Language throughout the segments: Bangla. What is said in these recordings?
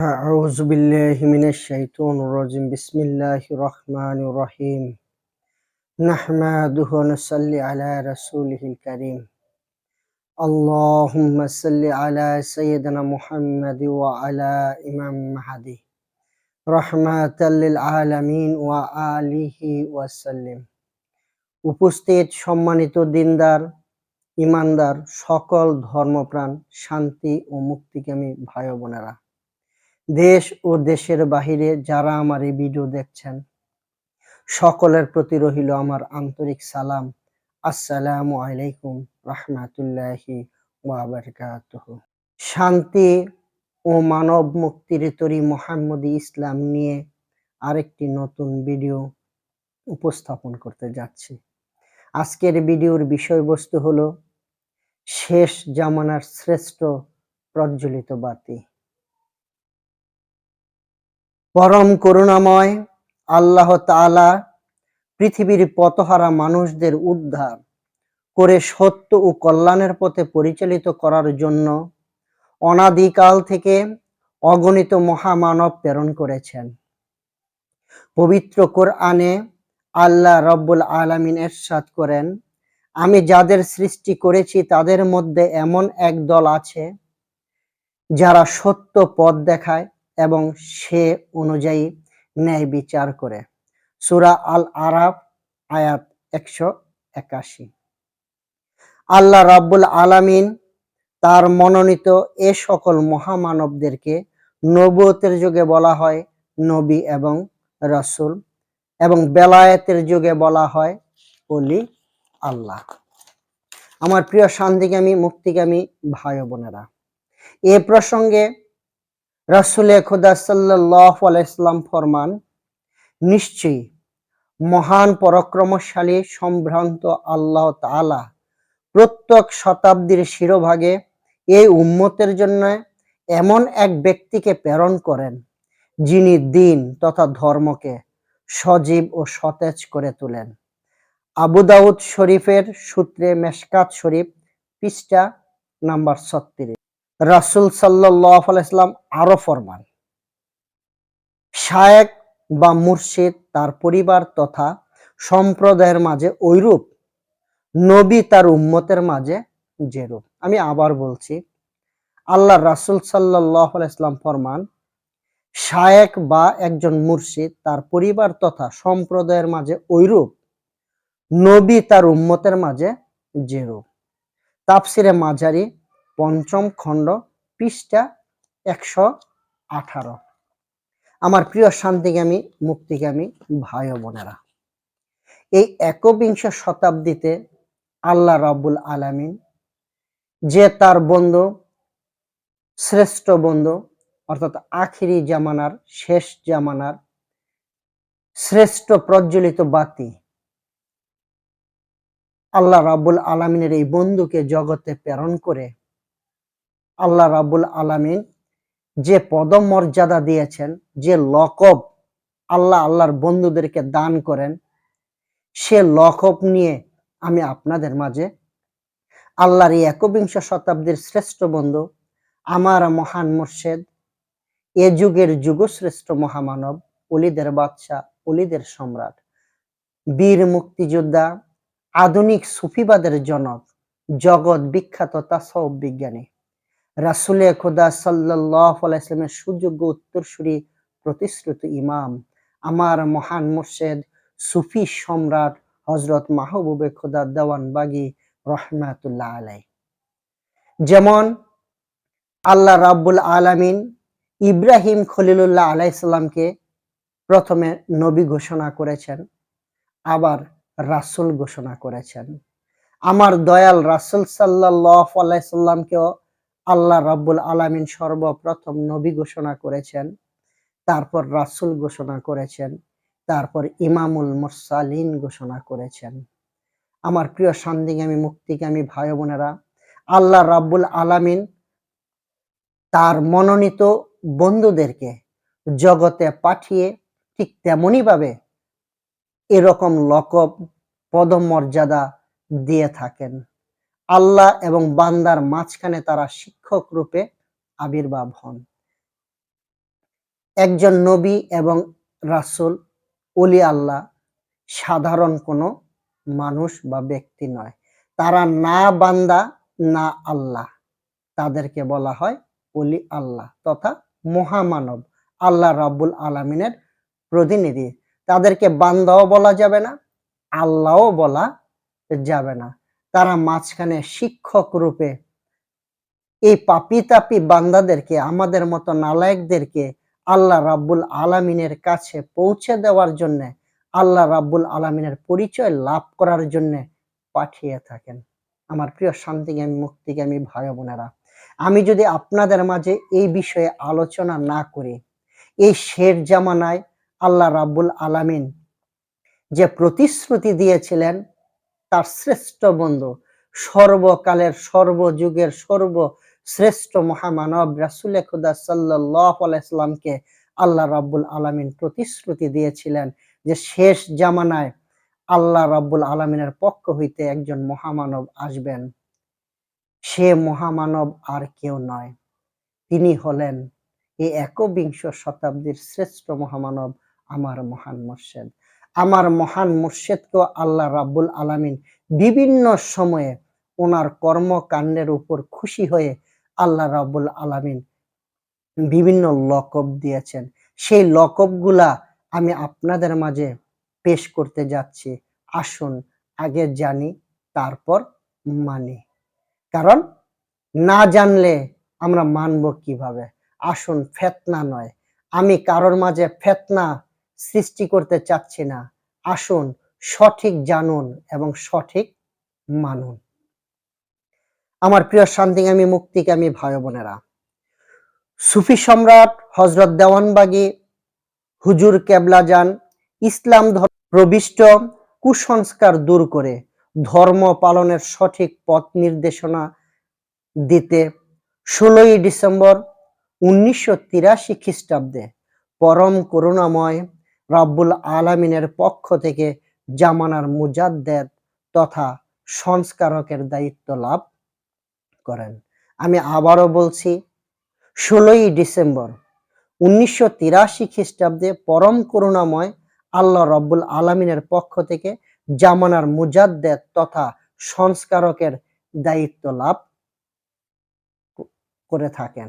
أعوذ بالله من الشيطان الرجيم بسم الله الرحمن الرحيم نحمده ونصلي على رسوله الكريم اللهم صل على سيدنا محمد وعلى إمام مهدي رحمة للعالمين وآله وسلم উপস্থিত সম্মানিত দিনদার ইমানদার সকল ধর্মপ্রাণ শান্তি ও মুক্তিকামী ভাই ও বোনেরা দেশ ও দেশের বাহিরে যারা আমার এই ভিডিও দেখছেন, সকলের প্রতি রহিল আমার আন্তরিক সালাম। আসসালামু আলাইকুম রহমাতুল্লাহি শান্তি ও মানব মুক্তির তরি মোহাম্মদী ইসলাম নিয়ে আরেকটি নতুন ভিডিও উপস্থাপন করতে যাচ্ছি। আজকের ভিডিওর বিষয়বস্তু হলো শেষ জামানার শ্রেষ্ঠ প্রজ্বলিত বাতি। পরম করুণাময় আল্লাহ তাআলা পৃথিবীর পতহারা মানুষদের উদ্ধার করে সত্য ও কল্যাণের পথে পরিচালিত করার জন্য অনাদিকাল থেকে অগণিত মহামানব প্রেরণ করেছেন। পবিত্র কোরআনে আল্লাহ রব্বুল আলামিন এরশাদ করেন, আমি যাদের সৃষ্টি করেছি তাদের মধ্যে এমন এক দল আছে যারা সত্য পথ দেখায় এবং সে অনুযায়ী ন্যায় বিচার করে। সুরা আল আরাফ আয়াত একশো একাশি। আল্লাহ রাব্বুল আলামিন তার মনোনীত এ সকল মহামানবদেরকে নবতের যুগে বলা হয় নবী এবং রাসূল এবং বেলায়েতের যুগে বলা হয় অলি আল্লাহ। আমার প্রিয় শান্তিকামী মুক্তিকামী ভাই বোনেরা, এ প্রসঙ্গে রাসুলে খুদা আলাইসলাম ফরমান, নিশ্চয়ই মহান পরাক্রমশালী সম্ভ্রান্ত আল্লাহ তালা প্রত্যেক শতাব্দীর শিরোভাগে এই উম্মতের জন্য এমন এক ব্যক্তিকে প্রেরণ করেন, যিনি দিন তথা ধর্মকে সজীব ও সতেজ করে তোলেন। আবু দাউদ শরীফের সূত্রে মেশকাত শরীফ পৃষ্ঠা নাম্বার ছত্রিশ। রাসুল সাল্লাহ আলাইসলাম আরও ফরমান। শায়েক বা মুর্শিদ তার পরিবার তথা সম্প্রদায়ের মাঝে ঐরূপ, নবী তার উম্মতের মাঝে যেরূপ। আমি আবার বলছি, আল্লাহ রাসুল সাল্লাহ আলাইসলাম ফরমান, শায়েক বা একজন মুর্শিদ তার পরিবার তথা সম্প্রদায়ের মাঝে ঐরূপ, নবী তার উম্মতের মাঝে যেরূপ। তাপসিরে মাঝারি পঞ্চম খণ্ড, পৃষ্ঠা একশো আঠারো। আমার প্রিয় শান্তিগামী, মুক্তিগামী ভাই বোনেরা, এই একবিংশ শতাব্দীতে আল্লাহ রাবুল আলামিন যে তার বন্ধু, শ্রেষ্ঠ বন্ধু, অর্থাৎ আখিরি জামানার শেষ জামানার শ্রেষ্ঠ প্রজ্বলিত বাতি, আল্লাহ রাবুল আলমিনের এই বন্ধুকে জগতে প্রেরণ করে আল্লাহ রাবুল আলামিন যে পদমর্যাদা দিয়েছেন, যে লকব আল্লাহ আল্লাহর বন্ধুদেরকে দান করেন, সে লকব নিয়ে আমি আপনাদের মাঝে আল্লাহর এই একবিংশ শতাব্দীর শ্রেষ্ঠ বন্ধু, আমার মহান মোর্শেদ, এ যুগের যুগশ্রেষ্ঠ মহামানব, অলিদের বাদশাহ, অলিদের সম্রাট, বীর মুক্তিযোদ্ধা, আধুনিক সুফিবাদের জনক, জগৎ বিখ্যাত তা তাসব বিজ্ঞানী। রাসুলে খোদা সাল্লাহ আলাইসলামের সুযোগ্য উত্তরসূরি প্রতিশ্রুত ইমাম। আমার মহান মুর্শেদ সুফি সম্রাট হজরত মাহবুবে খোদা দেওয়ান বাগি রহমাতুল্লাহ আলাই যেমন, আল্লাহ রাব্বুল আলামিন ইব্রাহিম খলিলুল্লাহ আলাইসাল্লামকে প্রথমে নবী ঘোষণা করেছেন, আবার রাসুল ঘোষণা করেছেন। আমার দয়াল রাসুল সাল্লাহ আলাইসাল্লামকেও আল্লাহ রাব্বুল আলামিন সর্বপ্রথম নবী ঘোষণা করেছেন, তারপর রাসুল ঘোষণা করেছেন, তারপর ইমামুল মুরসালিন ঘোষণা করেছেন। আমার প্রিয় শান্তিগামী মুক্তিগামী ভাই বোনেরা, আল্লাহ রাব্বুল আলামিন তার মনোনীত বন্ধুদেরকে জগতে পাঠিয়ে ঠিক তেমনই ভাবে এরকম লকব, পদমর্যাদা দিয়ে থাকেন। আল্লাহ এবং বান্দার মাঝখানে তারা শিক্ষক রূপে আবির্ভাব হন। একজন নবী এবং রাসূল অলি আল্লাহ, সাধারণ কোনো মানুষ বা ব্যক্তি নয়। তারা না বান্দা, না আল্লাহ। তাদেরকে বলা হয় অলি আল্লাহ তথা মহামানব, আল্লাহ রাব্বুল আলামিনের প্রতিনিধি। তাদেরকে বান্দাও বলা যাবে না, আল্লাহও বলা যাবে না। তারা মাঝখানে শিক্ষক রূপে এই পাপি তাপি বান্দাদেরকে, আমাদের মতো নালায়েকদেরকে আল্লাহ রাব্বুল আলামিনের কাছে পৌঁছে দেওয়ার জন্য, আল্লাহ রাব্বুল আলামিনের পরিচয় লাভ করার জন্য পাঠিয়ে থাকেন। আমার প্রিয় শান্তিজ্ঞামী মুক্তিজ্ঞামী ভাই বোনেরা, আমি যদি আপনাদের মাঝে এই বিষয়ে আলোচনা না করি, এই শের জামানায় আল্লাহ রাব্বুল আলামিন যে প্রতিশ্রুতি দিয়েছিলেন তার শ্রেষ্ঠ বন্ধু, সর্বকালের সর্বযুগের সর্বশ্রেষ্ঠ মহামানব রাসুলে খুদা সাল্লাহ আলাইসলামকে আল্লাহ রাব্বুল আলামিন প্রতিশ্রুতি দিয়েছিলেন যে শেষ জামানায় আল্লাহ রাব্বুল আলামিনের পক্ষ হইতে একজন মহামানব আসবেন। সে মহামানব আর কেউ নয়। তিনি হলেন এই একবিংশ শতাব্দীর শ্রেষ্ঠ মহামানব, আমার মহান মুর্শেদ। আমার মহান মুর্শেদকেও আল্লাহ রাব্বুল আলামিন বিভিন্ন সময়ে ওনার কর্মকাণ্ডের উপর খুশি হয়ে আল্লাহ রাব্বুল আলামিন বিভিন্ন লকব দিয়েছেন। সেই লকবগুলা আমি আপনাদের মাঝে পেশ করতে যাচ্ছি। আসুন, আগে জানি, তারপর মানি। কারণ না জানলে আমরা মানব কীভাবে? আসুন, ফেতনা নয়। আমি কারোর মাঝে ফেতনা সৃষ্টি করতে চাচ্ছি না। আসুন, সঠিক জানুন এবং সঠিক মানুন। আমার প্রিয় শান্তিকামী মুক্তিকামী ভাই বোনেরা, সুফি সম্রাট হজরত দেওয়ানবাগি, হুজুর কেবলা যান, ইসলাম প্রবিষ্ট, কুসংস্কার দূর করে ধর্ম পালনের সঠিক পথ নির্দেশনা দিতে ষোলোই ডিসেম্বর উনিশশো তিরাশি খ্রিস্টাব্দে পরম করুণাময় রাব্বুল আলামিনের পক্ষ থেকে জামানার মুজাদ্দেদ তথা সংস্কারকের দায়িত্ব লাভ করেন। আমি আবারও বলছি, ষোলোই ডিসেম্বর উনিশশো তিরাশি খ্রিস্টাব্দে পরম করুণাময় আল্লাহ রব্বুল আলমিনের পক্ষ থেকে জামানার মুজাদ্দেদ তথা সংস্কারকের দায়িত্ব লাভ করে থাকেন।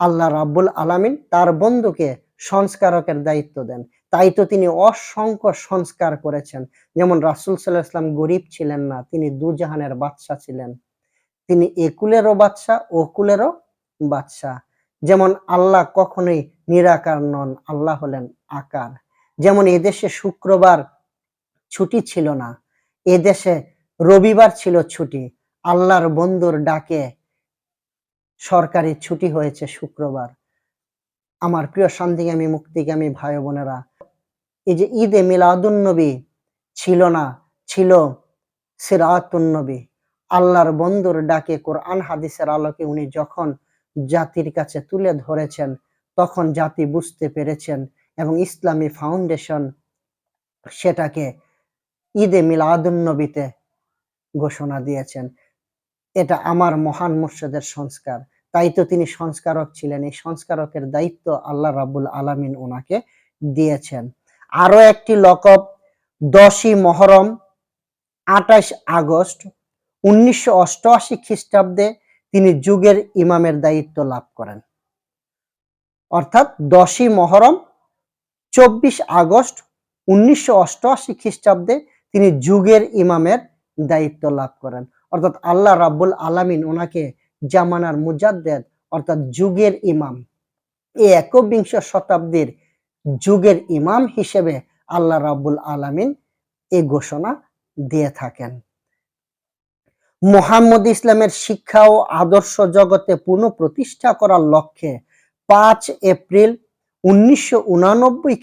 আল্লাহ রাব্বুল আলামিন তার বন্ধুকে সংস্কারকের দায়িত্ব দেন। তাই তো তিনি অসংখ্য সংস্কার করেছেন। যেমন রাসুল সাল্লাহ ইসলাম গরিব ছিলেন না, তিনি দুজাহানের বাদশা ছিলেন। তিনি একুলেরও বাদশা, ওকুলেরও বাদশা। যেমন আল্লাহ কখনোই নিরাকার নন, আল্লাহ হলেন আকার। যেমন এদেশে শুক্রবার ছুটি ছিল না, এদেশে রবিবার ছিল ছুটি। আল্লাহর বন্ধুর ডাকে সরকারি ছুটি হয়েছে শুক্রবার। আমার প্রিয় শান্তিগামী মুক্তিগামী ভাই বোনেরা, এই যে ঈদে মিলাদুন্নবী ছিল না, ছিল সিরাতুন্নবী আল্লাহর বন্ধুর ডাকে কোরআন হাদিসের আলোকে উনি যখন জাতির কাছে তুলে ধরেছেন, তখন জাতি বুঝতে পেরেছেন এবং ইসলামী ফাউন্ডেশন সেটাকে ঈদে মিলাদুন্নবীতে ঘোষণা দিয়েছেন। এটা আমার মহান মুর্শিদের সংস্কার। তাই তো তিনি সংস্কারক ছিলেন। এই সংস্কারকের দায়িত্ব আল্লাহ রাবুল আলামিন ওনাকে দিয়েছেন। আরও একটি লকব, দশই মহরম, আঠাশ আগস্ট, উনিশশো অষ্টআশি খ্রিস্টাব্দে তিনি যুগের ইমামের দায়িত্ব লাভ করেন। অর্থাৎ দশই মহরম, চব্বিশ আগস্ট, উনিশশো অষ্টআশি খ্রিস্টাব্দে তিনি যুগের ইমামের দায়িত্ব লাভ করেন। অর্থাৎ আল্লাহ রাব্বুল আলামিন ওনাকে জামানার মুজাদ্দেদ, অর্থাৎ যুগের ইমাম। এই একবিংশ শতাব্দীর যুগের ইমাম হিসেবে আল্লাহ রাব্বুল আলামিন এই ঘোষণা দিয়ে থাকেন। মোহাম্মদ ইসলামের শিক্ষা ও আদর্শ জগতে পুনঃ প্রতিষ্ঠা করার লক্ষ্যে পাঁচ এপ্রিল উনিশশো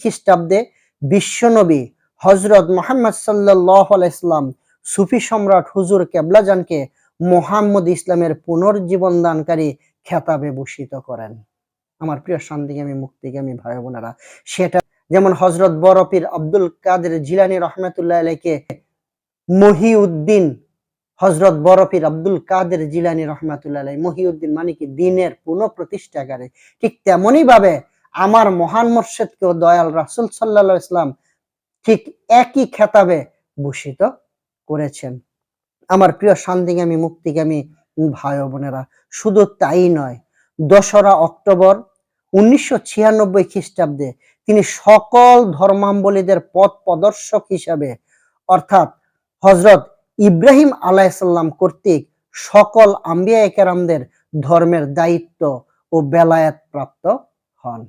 খ্রিস্টাব্দে বিশ্বনবী হজরত মোহাম্মদ সাল্লাহ ইসলাম সুফি সম্রাট হুজুর কেবলাজানকে মোহাম্মদ ইসলামের পুনর্জীবন দানকারী খেতাবে ভূষিত করেন। আমার প্রিয় শান্তিগামী মুক্তিগামী ভাই বোনেরা, সেটা যেমন হজরত বরফির আব্দুল কাদের জিলানি রহমতুল্লাহ আলাইকে মহিউদ্দিন হজরত বরফির আব্দুল কাদের জিলানি রহমাতুল্লাহ মহিউদ্দিন মানে কি দিনের পুনঃ প্রতিষ্ঠাকারী ঠিক তেমনই ভাবে আমার মহান মোর্শেদকেও দয়াল রাসুল সাল্লা ইসলাম ঠিক একই খেতাবে ভূষিত করেছেন। আমার প্রিয় শান্তিগামী, মুক্তিগামী ভাই বোনেরা, শুধু তাই নয় দোসরা অক্টোবর উনিশশো ছিয়ানব্বই খ্রিস্টাব্দে তিনি সকল ধর্মাম্বলীদের পথ প্রদর্শক হিসাবে, অর্থাৎ হজরত ইব্রাহিম আলাইসাল্লাম কর্তৃক সকল আম্বিয়া একেরামদের ধর্মের দায়িত্ব ও বেলায়াত প্রাপ্ত হন।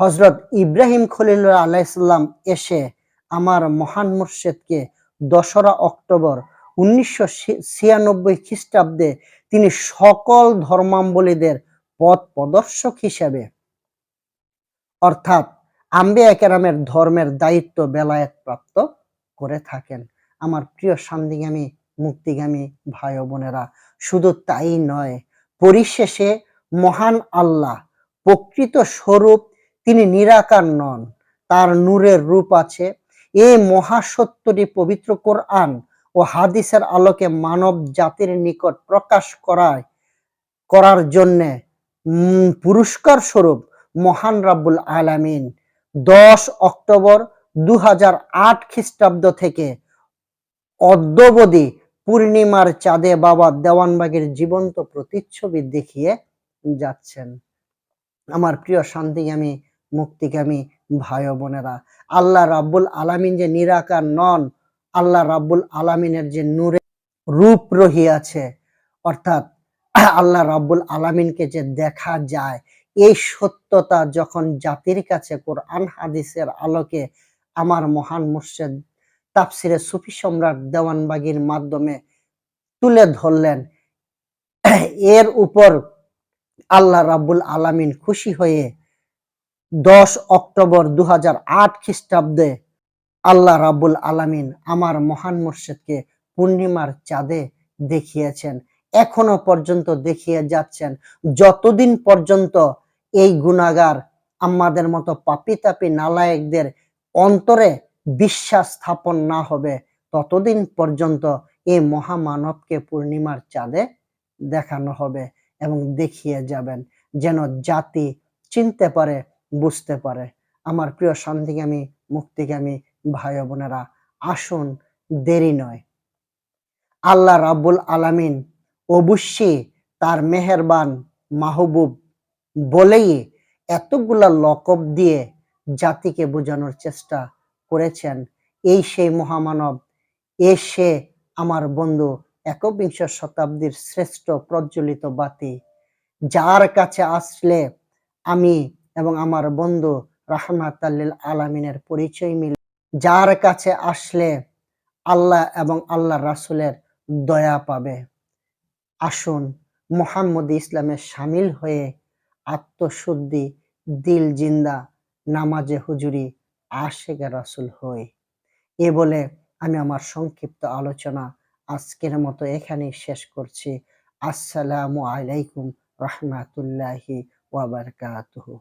হজরত ইব্রাহিম খলিল আলাইসাল্লাম এসে আমার মহান মুর্শেদকে দশরা অক্টোবর উনিশশো ছিয়ানব্বই খ্রিস্টাব্দে তিনি সকল ধর্মাম্বলীদের পথ প্রদর্শক হিসেবে, অর্থাৎ আম্বে একেরামের ধর্মের দায়িত্ব বেলায়েত প্রাপ্ত করে থাকেন। আমার প্রিয় মুক্তিগামী ভাই বোনেরা, শুধু তাই নয়, পরিশেষে মহান আল্লাহ প্রকৃত স্বরূপ তিনি নিরাকার নন, তার নূরের রূপ আছে। এই মহাসত্যটি পবিত্র কোরআন ও হাদিসের আলোকে মানব জাতির নিকট প্রকাশ করায়, করার জন্যে পুরস্কার স্বরূপ মহান রাব্বুল আলামিন দশ অক্টোবর দু হাজার আট খ্রিস্টাব্দ থেকে অদ্যবধি পূর্ণিমার চাঁদে বাবা দেওয়ানবাগের জীবন্ত প্রতিচ্ছবি দেখিয়ে যাচ্ছেন। আমার প্রিয় শান্তিগামী, মুক্তিগামী ভাই বোনেরা, আল্লাহ রাব্বুল আলামিন যে নিরাকার নন আল্লাহ রাব্বুল আলামিনের যে নূরে রূপ রহিয়াছে, অর্থাৎ আল্লাহ রাব্বুল আলামিনকে যে দেখা যায়, এই সত্যতা যখন জাতির কাছে কোরআন হাদিসের আলোকে আমার মহান মুর্শেদ তাফসিরে সুফি সম্রাট দেওয়ানবাগির মাধ্যমে তুলে ধরলেন, এর উপর আল্লাহ রাব্বুল আলামিন খুশি হয়ে দশ অক্টোবর দু হাজার আট খ্রিস্টাব্দে আল্লাহ রাব্বুল আলামিন আমার মহান মুর্শেদকে পূর্ণিমার চাঁদে দেখিয়েছেন, এখনও পর্যন্ত দেখিয়ে যাচ্ছেন। যতদিন পর্যন্ত এই গুণাগার আমাদের মতো পাপি তাপি নালায়কদের অন্তরে বিশ্বাস স্থাপন না হবে, ততদিন পর্যন্ত এই মহামানবকে পূর্ণিমার চাঁদে দেখানো হবে এবং দেখিয়ে যাবেন, যেন জাতি চিনতে পারে, বুঝতে পারে। আমার প্রিয় শান্তিগামী মুক্তিগামী ভাই বোনেরা, আসুন, দেরি নয়। আল্লাহ রাব্বুল আলামিন অবশ্যই তার মেহেরবান মাহবুব বলেই এতগুলা লকব দিয়ে জাতিকে বোঝানোর চেষ্টা করেছেন। এই সেই মহামানব, এ সে আমার বন্ধু একবিংশ শতাব্দীর শ্রেষ্ঠ প্রজ্বলিত বাতি। যার কাছে আসলে আমি এবং আমার বন্ধু রাহমাত আলামিনের পরিচয় মিলে যার কাছে আসলে আল্লাহ এবং আল্লাহ রাসুলের দয়া পাবে। আসুন মোহাম্মদ ইসলামের সামিল হয়ে আত্মশুদ্ধি, দিল জিন্দা, নামাজে হুজুরি আশেখ রাসুল হই। এ বলে আমি আমার সংক্ষিপ্ত আলোচনা আজকের মতো এখানেই শেষ করছি। আসসালামু আলাইকুম রহমাতুল্লাহি ওয়াবারকাতুহু